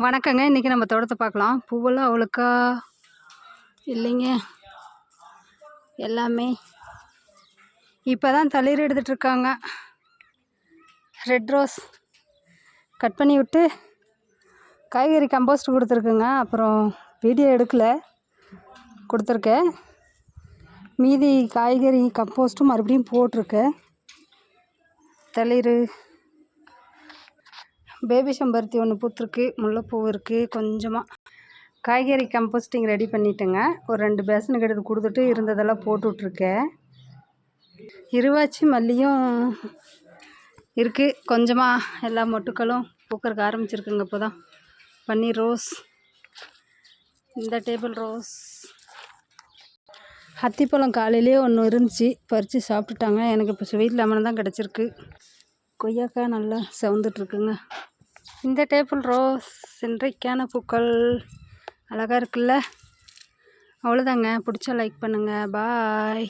வணக்கங்க. இன்றைக்கி நம்ம தோட்டத்தை பார்க்கலாம். பூவெல்லாம் அவ்வளோக்கா இல்லைங்க. எல்லாமே இப்போ தான் தளிர் எடுத்துகிட்ருக்காங்க ரெட் ரோஸ் கட் பண்ணி விட்டு காய்கறி கம்போஸ்ட் கொடுத்துருக்குங்க. அப்புறம் வீடியோ எடுக்கலை. கொடுத்துருக்கேன். மீதி காய்கறி கம்போஸ்ட்டும் மறுபடியும் போட்டிருக்கேன். தளிர் பேபி செம்பருத்தி ஒன்று பூத்துருக்கு முல்லைப்பூ இருக்குது கொஞ்சமாக காய்கறி கம்போஸ்டிங் ரெடி பண்ணிட்டேங்க. ஒரு ரெண்டு பேசனுக்கு எடுத்து கொடுத்துட்டு இருந்ததெல்லாம் போட்டுட்ருக்கேன். இருவாச்சி மல்லியும் இருக்குது கொஞ்சமாக எல்லா மொட்டுக்களும் பூக்கறக்கு ஆரம்பிச்சிருக்குங்க இப்போ தான் பன்னீர் ரோஸ் இந்த டேபிள் ரோஸ். அத்திப்பழம் காலையிலே ஒன்று இருந்துச்சு. பறித்து சாப்பிட்டுட்டாங்க. எனக்கு இப்போ ஸ்வீட் லெமன் தான் கிடச்சிருக்கு. கொய்யாக்காய் நல்லா செவந்துட்ருக்குங்க. இந்த டேபிள் ரோஸ் இன்றைக்கான பூக்கள். அழகாக இருக்குல்ல? அவ்வளோதாங்க பிடிச்சா லைக் பண்ணுங்கள் பாய்